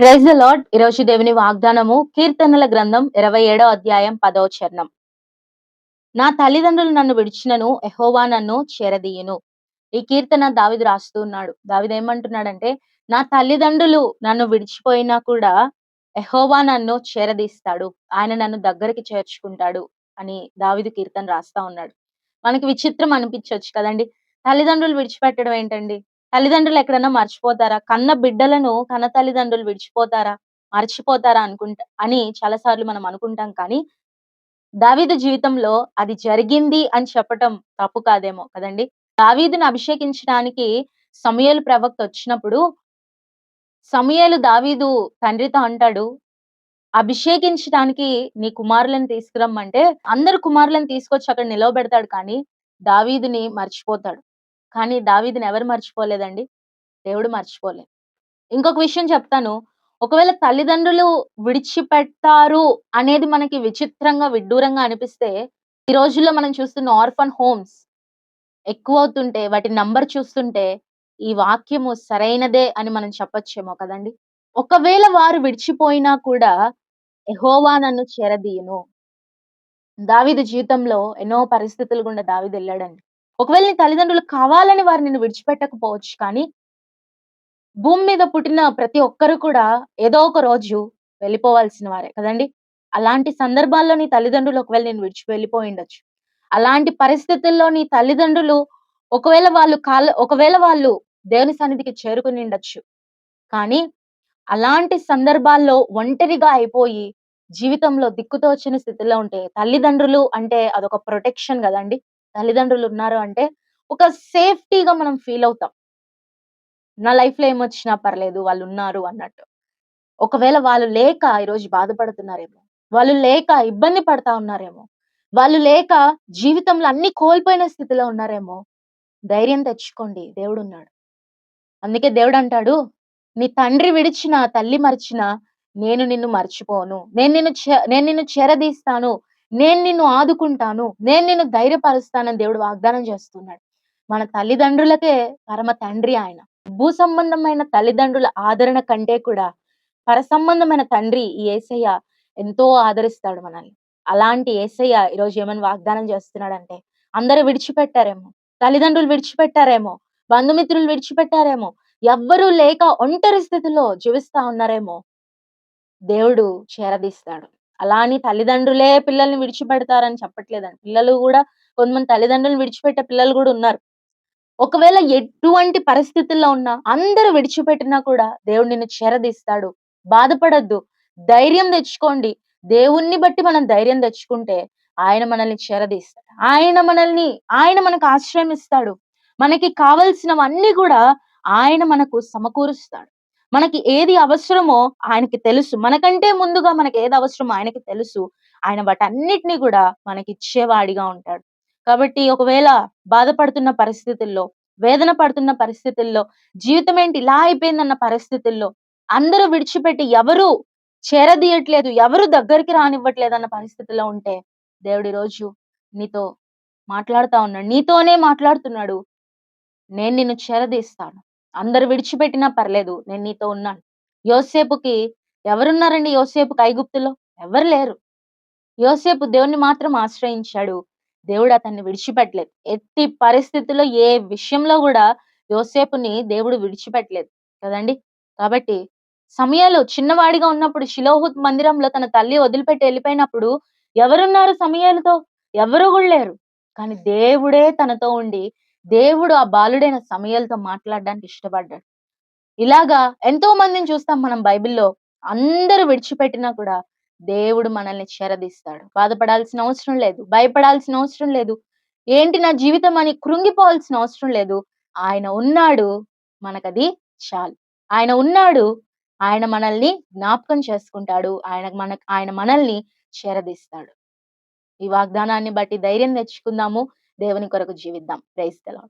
Praise lord ఈరోజు దేవుని వాగ్దానము కీర్తనల గ్రంథం ఇరవై ఏడో అధ్యాయం పదో చరణం. నా తల్లిదండ్రులు నన్ను విడిచినను ఎహోవా నన్ను చేరదీయును. ఈ కీర్తన దావిదు రాస్తూ ఉన్నాడు. దావిదు ఏమంటున్నాడంటే నా తల్లిదండ్రులు నన్ను విడిచిపోయినా కూడా ఎహోవా నన్ను చేరదీస్తాడు. ఆయన నన్ను దగ్గరికి చేర్చుకుంటాడు అని దావిదు కీర్తన రాస్తా ఉన్నాడు. మనకి విచిత్రం అనిపించవచ్చు కదండి. తల్లిదండ్రులు విడిచిపెట్టడం ఏంటండి? తల్లిదండ్రులు ఎక్కడన్నా మర్చిపోతారా? కన్న బిడ్డలను కన్న తల్లిదండ్రులు విడిచిపోతారా? మర్చిపోతారా అనుకుంటా అని చాలా సార్లు మనం అనుకుంటాం. కానీ దావీదు జీవితంలో అది జరిగింది అని చెప్పటం తప్పు కాదేమో కదండి. దావీదుని అభిషేకించడానికి సమయలు ప్రవక్త వచ్చినప్పుడు సమయలు దావీదు తండ్రితో అంటాడు అభిషేకించడానికి నీ కుమారులను తీసుకురమ్మంటే అందరు కుమారులను తీసుకొచ్చి అక్కడ నిలవబెడతాడు కానీ దావీదుని మర్చిపోతాడు. కానీ దావీదుని ఎవరు మర్చిపోలేదండి? దేవుడు మర్చిపోలేదు ఇంకొక విషయం చెప్తాను. ఒకవేళ తల్లిదండ్రులు విడిచిపెడతారు అనేది మనకి విచిత్రంగా విడ్డూరంగా అనిపిస్తే ఈ రోజుల్లో మనం చూస్తున్న ఆర్ఫన్ హోమ్స్ ఎక్కువ అవుతుంటే వాటి నంబర్ చూస్తుంటే ఈ వాక్యము సరైనదే అని మనం చెప్పొచ్చేమో కదండి? ఒకవేళ వారు విడిచిపోయినా కూడా ఎహోవా నన్ను చేరదీయను. దావిది జీవితంలో ఎన్నో పరిస్థితులు గుండా దావిది వెళ్ళాడండి. ఒకవేళ నీ తల్లిదండ్రులు కావాలని వారు నిన్ను విడిచిపెట్టకపోవచ్చు కానీ భూమి మీద పుట్టిన ప్రతి ఒక్కరు కూడా ఏదో ఒక రోజు వెళ్ళిపోవాల్సిన వారే కదండి. అలాంటి సందర్భాల్లో నీ తల్లిదండ్రులు ఒకవేళ నేను విడిచి వెళ్ళిపోయి ఉండొచ్చు. అలాంటి పరిస్థితుల్లో నీ తల్లిదండ్రులు ఒకవేళ వాళ్ళు కాల ఒకవేళ వాళ్ళు దేవుని సన్నిధికి చేరుకుని ఉండొచ్చు. కానీ అలాంటి సందర్భాల్లో ఒంటరిగా అయిపోయి జీవితంలో దిక్కుతోచిన స్థితిలో ఉంటే తల్లిదండ్రులు అంటే అదొక ప్రొటెక్షన్ కదండి. తల్లిదండ్రులు ఉన్నారు అంటే ఒక సేఫ్టీగా మనం ఫీల్ అవుతాం. నా లైఫ్లో ఏమొచ్చినా పర్లేదు వాళ్ళు ఉన్నారు అన్నట్టు. ఒకవేళ వాళ్ళు లేక ఈరోజు బాధపడుతున్నారేమో వాళ్ళు లేక ఇబ్బంది పడతా ఉన్నారేమో వాళ్ళు లేక జీవితంలో అన్ని కోల్పోయిన స్థితిలో ఉన్నారేమో ధైర్యం తెచ్చుకోండి దేవుడు ఉన్నాడు అందుకే దేవుడు అంటాడు నీ తండ్రి విడిచిన తల్లి మరిచిన నేను నిన్ను మర్చిపోను. నేను నిన్ను నేను నిన్ను చెరదీస్తాను. నేను నిన్ను ఆదుకుంటాను నేను నిన్ను ధైర్యపరుస్తానని దేవుడు వాగ్దానం చేస్తున్నాడు. మన తల్లిదండ్రులకే పరమ తండ్రి ఆయన. భూ సంబంధమైన తల్లిదండ్రుల ఆదరణ కంటే కూడా పర సంబంధమైన తండ్రి ఈ ఏసయ్య ఎంతో ఆదరిస్తాడు మనల్ని. అలాంటి ఏసయ్య ఈరోజు ఏమని వాగ్దానం చేస్తున్నాడంటే అందరూ విడిచిపెట్టారేమో తల్లిదండ్రులు విడిచిపెట్టారేమో బంధుమిత్రులు విడిచిపెట్టారేమో ఎవ్వరూ లేక ఒంటరి స్థితిలో జీవిస్తా ఉన్నారేమో దేవుడు చేరదీస్తాడు. అలా అని తల్లిదండ్రులే పిల్లల్ని విడిచిపెడతారని చెప్పట్లేదండి. పిల్లలు కూడా కొంతమంది తల్లిదండ్రులు విడిచిపెట్టే పిల్లలు కూడా ఉన్నారు. ఒకవేళ ఎటువంటి పరిస్థితుల్లో ఉన్నా అందరూ విడిచిపెట్టినా కూడా దేవుడు నిన్ను చేరదీస్తాడు. బాధపడద్దు. ధైర్యం తెచ్చుకోండి. దేవుణ్ణి బట్టి మనం ధైర్యం తెచ్చుకుంటే ఆయన మనల్ని చేరదీస్తాడు. ఆయన మనల్ని ఆయన మనకు ఆశ్రయం ఇస్తాడు మనకి కావలసినవన్నీ కూడా ఆయన మనకు సమకూరుస్తాడు. మనకి ఏది అవసరమో ఆయనకి తెలుసు. మనకంటే ముందుగా మనకి ఏది అవసరమో ఆయనకి తెలుసు. ఆయన వాటన్నిటిని కూడా మనకి ఇచ్చేవాడిగా ఉంటాడు. కాబట్టి ఒకవేళ బాధపడుతున్న పరిస్థితుల్లో వేదన పడుతున్న పరిస్థితుల్లో జీవితం ఏంటి ఇలా అయిపోయిందన్న పరిస్థితుల్లో అందరూ విడిచిపెట్టి ఎవరు చేరదీయట్లేదు ఎవరు దగ్గరికి రానివ్వట్లేదు అన్న పరిస్థితిలో ఉంటే దేవుడి రోజు నీతో మాట్లాడుతా ఉన్నాడు. నీతోనే మాట్లాడుతున్నాడు. నేను నిన్ను చేరదీస్తాను. అందరు విడిచిపెట్టినా పర్లేదు నేను నీతో ఉన్నాను. యోసేపుకి ఎవరున్నారండి యోసేపు కైగుప్తులో ఎవరు లేరు. యోసేపు దేవుణ్ణి మాత్రం ఆశ్రయించాడు. దేవుడు అతన్ని విడిచిపెట్టలేదు. ఎట్టి పరిస్థితుల్లో ఏ విషయంలో కూడా యోసేపుని దేవుడు విడిచిపెట్టలేదు. కదండి? కాబట్టి సమయాలు చిన్నవాడిగా ఉన్నప్పుడు శిలోహుత్ మందిరంలో తన తల్లి వదిలిపెట్టి వెళ్ళిపోయినప్పుడు ఎవరున్నారు సమయాలతో? ఎవరు కూడా లేరు. కానీ దేవుడే తనతో ఉండి దేవుడు ఆ బాలుడైన సమయాలతో మాట్లాడడానికి ఇష్టపడ్డాడు. ఇలాగా ఎంతో మందిని చూస్తాం మనం బైబిల్లో. అందరూ విడిచిపెట్టినా కూడా దేవుడు మనల్ని చెరదీస్తాడు. బాధపడాల్సిన అవసరం లేదు. భయపడాల్సిన అవసరం లేదు. ఏంటి నా జీవితం అని కృంగిపోవాల్సిన అవసరం లేదు. ఆయన ఉన్నాడు. మనకది చాలు. ఆయన ఉన్నాడు. ఆయన మనల్ని జ్ఞాపకం చేసుకుంటాడు. ఆయన మన ఆయన మనల్ని చేరదీస్తాడు. ఈ వాగ్దానాన్ని బట్టి ధైర్యం తెచ్చుకుందాము. దేవుని కొరకు జీవిద్దాం. ప్రైస్తలం